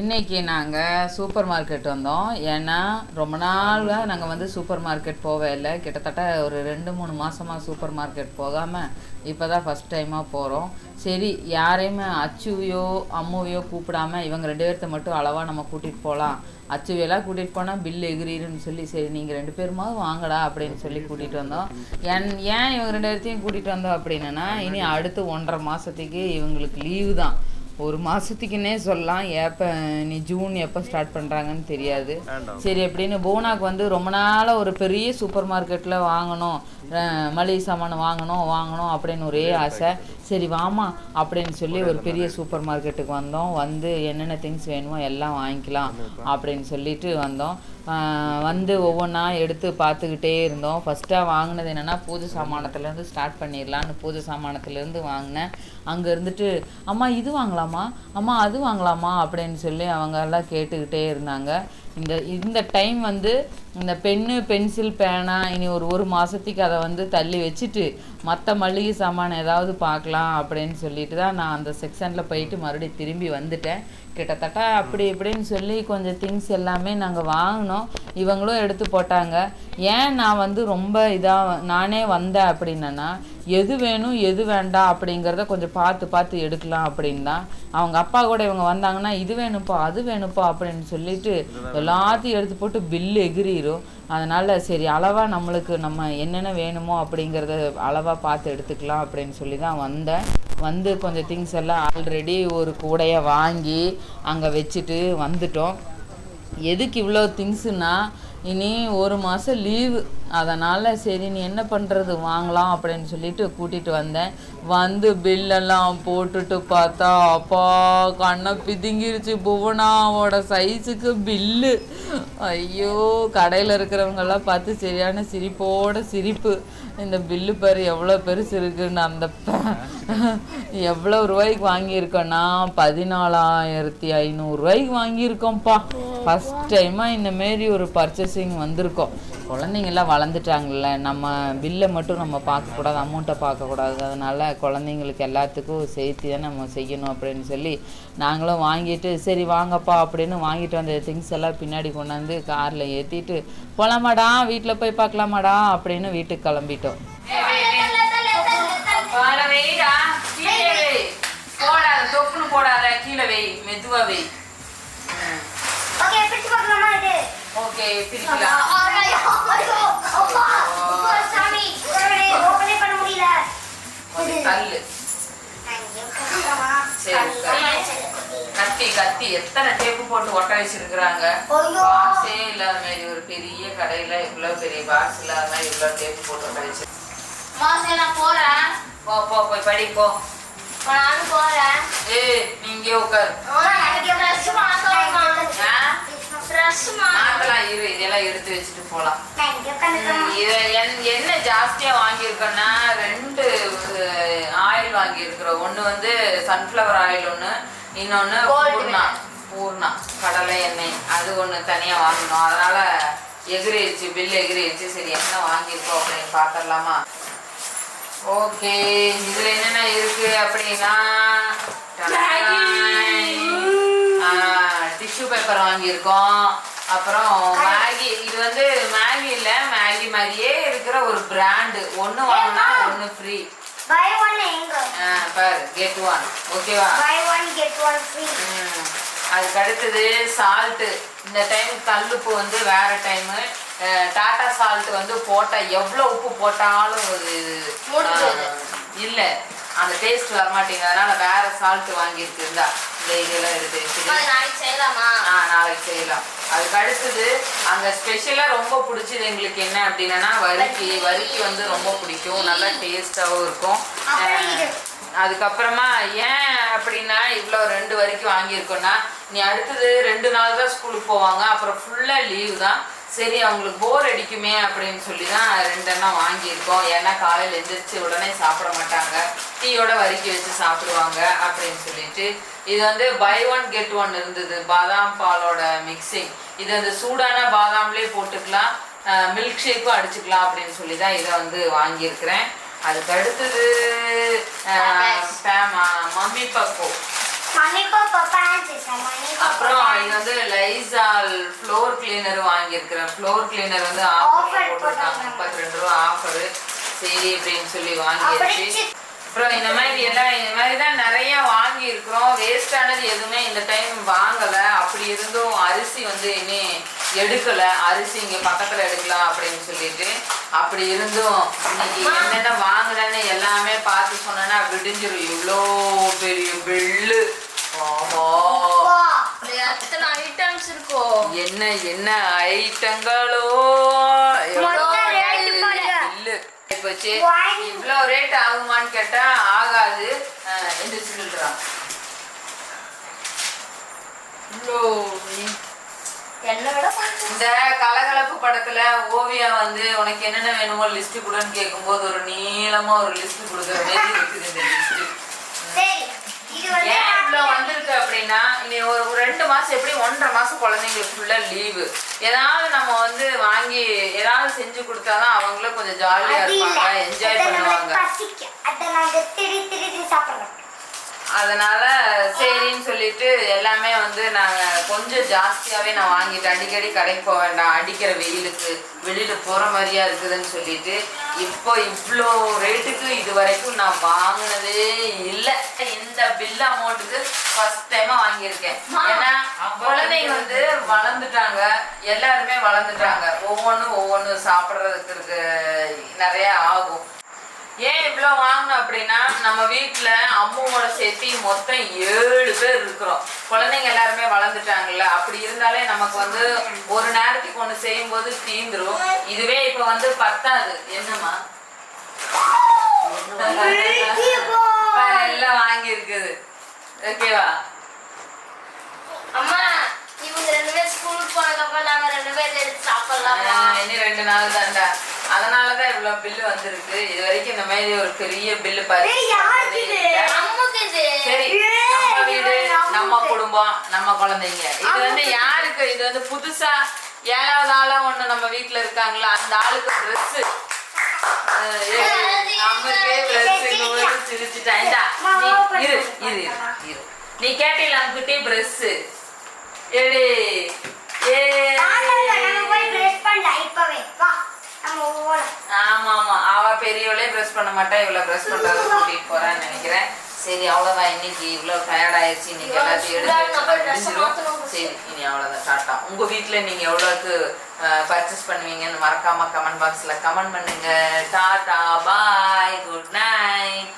இன்னைக்கு நாங்கள் super market வந்தோம். ஏன்னா ரொம்ப நாளாக நாங்கள் வந்து சூப்பர் மார்க்கெட் போவே இல்லை. கிட்டத்தட்ட ஒரு ரெண்டு மூணு மாதமாக சூப்பர் மார்க்கெட் போகாமல் இப்போ தான் ஃபஸ்ட் டைமாக போகிறோம் சரி யாரையுமே அச்சுவையோ அம்முவையோ கூப்பிடாம இவங்க ரெண்டு பேர்த்த மட்டும் அளவாக நம்ம கூட்டிகிட்டு போகலாம் அச்சுவையெல்லாம் கூட்டிகிட்டு போனால் பில் எகிரிருன்னு சொல்லி சரி நீங்கள் ரெண்டு பேருமாவது வாங்கடா அப்படின்னு சொல்லி கூட்டிகிட்டு வந்தோம். என் ஏன் இவங்க ரெண்டு பேர்த்தையும் கூட்டிகிட்டு வந்தோம் அப்படின்னா இனி அடுத்து ஒன்றரை மாதத்துக்கு இவங்களுக்கு லீவு தான். ஒரு மாதத்துக்குன்னே சொல்லலாம். எப்போ நீ ஜூன் எப்போ ஸ்டார்ட் பண்ணுறாங்கன்னு தெரியாது. சரி எப்படின்னு போனாக்கு வந்து ரொம்ப நாளாக ஒரு பெரிய சூப்பர் மார்க்கெட்டில் வாங்கணும். மளிகை சாமான் வாங்கணும் வாங்கணும் அப்படின்னு ஒரே ஆசை. சரி வாமா அப்படின்னு சொல்லி ஒரு பெரிய சூப்பர் மார்க்கெட்டுக்கு வந்தோம். வந்து என்னென்ன திங்ஸ் வேணுமோ எல்லாம் வாங்கிக்கலாம் அப்படின்னு சொல்லிட்டு வந்தோம். வந்து ஒவ்வொன்றா எடுத்து பார்த்துக்கிட்டே இருந்தோம். ஃபஸ்ட்டாக வாங்கினது என்னென்னா பூஜை சாமானத்துலேருந்து ஸ்டார்ட் பண்ணிடலான்னு பூஜை சாமானத்துலேருந்து வாங்கினேன். அங்கே இருந்துட்டு அம்மா இது வாங்கலாமா? அம்மா அது வாங்கலாமா? அப்படின்னு சொல்லி அவங்க எல்லாம் கேட்டுக்கிட்டே இருந்தாங்க. இந்த இந்த டைம் வந்து இந்த பென்னு பென்சில் பேனா இனி ஒரு ஒரு மாதத்துக்கு அதை வந்து தள்ளி வச்சுட்டு மற்ற மளிகை சாமான் ஏதாவது பார்க்கலாம் அப்படின்னு சொல்லிட்டு தான் நான் அந்த செக்ஷனில் போயிட்டு மறுபடியும் திரும்பி வந்துட்டேன். கிட்டத்தட்ட அப்படி இப்படின்னு சொல்லி கொஞ்சம் திங்ஸ் எல்லாமே நாங்கள் வாங்கினோம். இவங்களும் எடுத்து போட்டாங்க. ஏன் நான் வந்து ரொம்ப இதாக நானே வந்தேன் அப்படின்னா எது வேணும் எது வேண்டாம் அப்படிங்கிறத கொஞ்சம் பார்த்து பார்த்து எடுக்கலாம் அப்படின்னு தான் அவங்க அப்பா கூட இவங்க வந்தாங்கன்னா இது வேணும்ப்பா அது வேணும்ப்பா அப்படின்னு சொல்லிட்டு எல்லாத்தையும் எடுத்து போட்டு பில்லு எகிரிடும் அதனால் சரி அளவாக நம்மளுக்கு நம்ம என்னென்ன வேணுமோ அப்படிங்கிறத அளவாக பார்த்து எடுத்துக்கலாம் அப்படின்னு சொல்லி தான் வந்தேன். வந்து கொஞ்சம் திங்ஸ் எல்லாம் ஆல்ரெடி ஒரு கூடையை வாங்கி அங்கே வச்சுட்டு வந்துட்டோம். எதுக்கு இவ்வளோ திங்ஸுன்னா இனி ஒரு மாதம் லீவு அதனால் சரி நீ என்ன பண்ணுறது வாங்கலாம் அப்படின்னு சொல்லிட்டு கூட்டிகிட்டு வந்தேன். வந்து பில்லெல்லாம் போட்டுட்டு பார்த்தா அப்பா கண்ணை பிதுங்கிருச்சு புவனாவோட சைஸுக்கு பில்லு ஐயோ கடையில் இருக்கிறவங்கெல்லாம் பார்த்து சரியான சிரிப்போட சிரிப்பு. இந்த பில்லு பேர் எவ்வளோ பெருசு இருக்குன்னு அந்த எவ்வளோ ரூபாய்க்கு வாங்கியிருக்கோன்னா பதினாலாயிரத்தி ஐநூறுரூவாய்க்கு வாங்கியிருக்கோம்ப்பா. ஃபஸ்ட் டைமாக இந்த மாரி ஒரு பர்ச்சேசிங் வந்திருக்கோம். குழந்தைங்கெல்லாம் வளர்ந்துட்டாங்கல்ல நம்ம பில்லை மட்டும் நம்ம பார்க்கக்கூடாது அமௌண்ட்டை பார்க்கக்கூடாது அதனால் குழந்தைங்களுக்கு எல்லாத்துக்கும் சேர்த்து தான் நம்ம செய்யணும் அப்படின்னு சொல்லி நாங்களும் வாங்கிட்டு சரி வாங்கப்பா அப்படின்னு வாங்கிட்டு வந்த திங்ஸ் எல்லாம் பின்னாடி கொண்டாந்து காரில் ஏற்றிட்டு போகலாமாடா வீட்டில் போய் பார்க்கலாமாடா? அப்படின்னு வீட்டுக்கு கிளம்பிட்டோம். போடாத தொப்புன்னு போடாத கீழே வை மெதுவா வை. ஓகே பிடிச்சு பார்க்கலாமா இது? ஓகே ஐயோ, ஐயோ, அப்பா, அப்பா, சாமி, கடவுளே, open-ஏ பண்ண முடியல தள்ளு ஐயோ, கஷ்டமா? சரி, கஷ்டமா. கத்தி எத்தனை டேப்பு போட்டு ஒட்ட வச்சிருக்கிறாங்க. பாக்ஸே இல்லாத மாதிரி ஒரு பெரிய கடையில இவ்வளவு பெரிய பாக்ஸ் இல்லாத மாதிரி இவ்வளவு டேப்பு போட்டு ஒட்ட வச்சு மாசே, நான் போறேன். போ போ போய் படி போ. நானும் போறேன். ஏய் நீ இங்கே உட்காரு மாத்தலாம் இரு இதெல்லாம் எடுத்து வச்சுட்டு போலாம். இத என்ன ஜாஸ்தியா வாங்கியிருக்கோன்னா ரெண்டு ஆயில் வாங்கியிருக்கிறோம். ஒன்று வந்து சன்ஃப்ளவர் ஆயில் ஒன்று இன்னொன்று Gold பூர்ணா பூர்ணா கடலை எண்ணெய். அது ஒன்று தனியாக வாங்கினோம் அதனால எகிரிடுச்சு பில் எகிரிடுச்சு சரி என்ன வாங்கியிருக்கோம் அப்படின்னு பார்த்துடலாமா? ஓகே இதுல என்னென்ன இருக்கு அப்படின்னா டிஷ்யூ பேப்பர் வாங்கியிருக்கோம். அப்புறம் மேகி இது வந்து மேகி இல்ல மேகி மாதிரியே இருக்கிற ஒரு பிராண்டு ஒன்று வாங்கினா ஒன்று ஃப்ரீ Buy one எங்க? பாரு கெட் ஒன் ஓகேவா one, get one free. ம். அதுக்கு அடுத்தது சால்ட்டு இந்த டைம் கல்லுப்பு வந்து வேற டைமு டாட்டா சால்ட் வந்து போட்டா எவ்வளோ உப்பு போட்டாலும் போகுது. இல்லை அந்த டேஸ்ட் வரமாட்டேங்குது அதனால வேற சால்ட் வாங்கியிருக்கு இருந்தா இதெல்லாம் எடுத்து அது நாளைக்கு செய்யலாமா? ஆ நாளைக்கு செய்யலாம். அதுக்கு அடுத்தது அங்க ஸ்பெஷலா ரொம்ப பிடிச்சது எங்களுக்கு என்ன அப்படின்னா வரிக்கி வரிக்கி வந்து ரொம்ப பிடிக்கும். நல்லா டேஸ்டாவும் இருக்கும். அதுக்கப்புறமா ஏன் அப்படின்னா இவ்வளோ ரெண்டு வரைக்கும் வாங்கியிருக்கோன்னா நீ அடுத்தது ரெண்டு நாள் தான் ஸ்கூலுக்கு போவாங்க. அப்புறம் ஃபுல்லாக லீவு தான். சரி அவங்களுக்கு போர் அடிக்குமே அப்படின்னு சொல்லி தான் ரெண்டெண்ணம் வாங்கியிருக்கோம். ஏன்னா காலையில் எந்திரிச்சு உடனே சாப்பிட மாட்டாங்க. டீயோட வறுக்கி வச்சு சாப்பிடுவாங்க அப்படின்னு சொல்லிட்டு. இது வந்து பை ஒன் கெட் ஒன் இருந்தது. பாதாம் பாலோட மிக்சிங் இது வந்து சூடான பாதாம்லேயே போட்டுக்கலாம். மில்க் ஷேக்கும் அடிச்சுக்கலாம் அப்படின்னு சொல்லி தான் இதை வந்து வாங்கியிருக்கிறேன். அதுக்கு அடுத்தது மம்மி பப்போ மணி பாப்பா pants இருக்கா? மணி பாப்பா அப்புறம் ஃப்ளோர் கிளீனர் வாங்கியிருக்கிறேன். ஃப்ளோர் கிளீனர் வந்து ஆஃபர் போட்டிருக்காங்க. முப்பத்தி ரெண்டு ரூபா ஆஃபரு சரி அப்படின்னு சொல்லி வாங்கியாச்சு. அப்புறம் இந்த மாதிரி எல்லாம் இந்த மாதிரி தான் நிறைய வாங்கி இருக்கிறோம் வேஸ்டானது எதுவுமே இந்த டைம் வாங்கல. அப்படி இருந்தும் அரிசி வந்து இனி எடுக்கல. அரிசி இங்க பக்கத்துல எடுக்கலாம் அப்படின்னு சொல்லிட்டு அப்படி இருந்தும் இன்னைக்கு என்னென்ன வாங்கலன்னு எல்லாமே பார்த்து சொன்னேன்னா விடிஞ்சிரும். இவ்வளோ பெரிய பில்லு ஆமா. எத்தனை ஐட்டம்ஸ் இருக்கும் என்ன என்ன ஐட்டங்களோ எவ்வளோ மொத்த rate பாருங்க. Bill One. இவ்வளோ ரேட் ஆகுமான்னு கேட்டா ஆகாது எந்திரிச்சு நில்றான் இவ்வளோ இந்த கலகலப்பு படத்துல ஓவியா வந்து உனக்கு என்னென்ன வேணுமோ லிஸ்ட் கொடுன்னு கேட்கும்போது ஒரு நீளமா ஒரு லிஸ்ட் கொடுக்குற மாதிரி இருக்குது இந்த லிஸ்ட் சரி இது வந்து ஏன் இவ்வளோ வந்திருக்கு அப்படின்னா இனி ஒரு ரெண்டு மாசம் எப்படி ஒன்றரை மாசம் குழந்தைங்களுக்கு ஃபுல்லா லீவு ஏதாவது நம்ம வந்து வாங்கி ஏதாவது செஞ்சு கொடுத்தாதான் அவங்களும் கொஞ்சம் ஜாலியா அது இல்ல. இருப்பாங்க என்ஜாய் பண்ணுவாங்க. அதனால சரின்னு சொல்லிட்டு எல்லாமே வந்து நாங்க கொஞ்சம் ஜாஸ்தியாவே நான் வாங்கிட்டேன். அடிக்கடி கடைக்கு போக வேண்டாம். அடிக்கிற வெயிலுக்கு வெளியில போற மாதிரியா இருக்குதுன்னு சொல்லிட்டு இப்போ இவ்வளோ ரேட்டுக்கு இது வரைக்கும் நான் வாங்கினதே இல்லை. இந்த பில் அமௌண்ட்டுக்கு ஃபர்ஸ்ட் டைமா வாங்கியிருக்கேன். ஏன்னா குழந்தைங்க வந்து வளர்ந்துட்டாங்க. எல்லாருமே வளர்ந்துட்டாங்க. ஒவ்வொன்றும் ஒவ்வொன்று சாப்பிட்றதுக்கு இருக்கு நிறைய ஆகும். ஏன் இவ்வளோ வாங்கணும் அப்படின்னா நம்ம வீட்டில் அம்மாவோட சேர்த்து மொத்தம் ஏழு பேர் இருக்கிறோம். குழந்தைங்க எல்லாருமே வளர்ந்துட்டாங்கல்ல. அப்படி இருந்தாலே நமக்கு வந்து ஒரு நேரத்துக்கு ஒன்று செய்யும்போது தீந்துரும். இதுவே இப்போ வந்து பத்தாது. என்னம்மா? எல்லாம் வாங்கி இருக்குது ஓகேவா? அம்மா இவங்க ரெண்டு பேரும் ஸ்கூலுக்கு போனதுக்கப்புறம் நாங்க ரெண்டு பேரும் எடுத்து சாப்பிடலாமா? இன்னும் ரெண்டு நாள் தான்டா. அதனாலதான் இவ்வளவு பில்லு வந்திருக்கு. இது வரைக்கும் இந்த மாதிரி ஒரு பெரிய பில்லு பாரு சரி நம்ம வீடு நம்ம குடும்பம் நம்ம குழந்தைங்க. இது வந்து யாருக்கு? இது வந்து புதுசா ஏழாவது ஆளா ஒண்ணு நம்ம வீட்ல இருக்காங்களா? அந்த ஆளுக்கு ட்ரெஸ் நமக்கே ட்ரெஸ் சிரிச்சுட்டான். இரு இரு இரு, நீ கேட்டீங்களா அங்கிட்டே ட்ரெஸ் எடி ஏ நம்ம போய் பிரஷ் பண்ணலாம் இப்பவே வா நம்ம போலாம் ஆமா ஆமா அவ பெரியவளே பிரஷ் பண்ண மாட்டா இவ்வளவு பிரஷ் பண்றத கூட்டிட்டு போறான்னு நினைக்கிறேன். சரி அவ்வளவுதான். இன்னைக்கு இவ்வளவு டயர்ட் ஆயிடுச்சு இன்னைக்கு எல்லாத்தையும். சரி இனி அவ்வளவுதான். டாட்டா. உங்க வீட்ல நீங்க எவ்வளவுக்கு பர்ச்சேஸ் பண்ணுவீங்கன்னு மறக்காம கமெண்ட் பாக்ஸ்ல கமெண்ட் பண்ணுங்க. Tata bye good night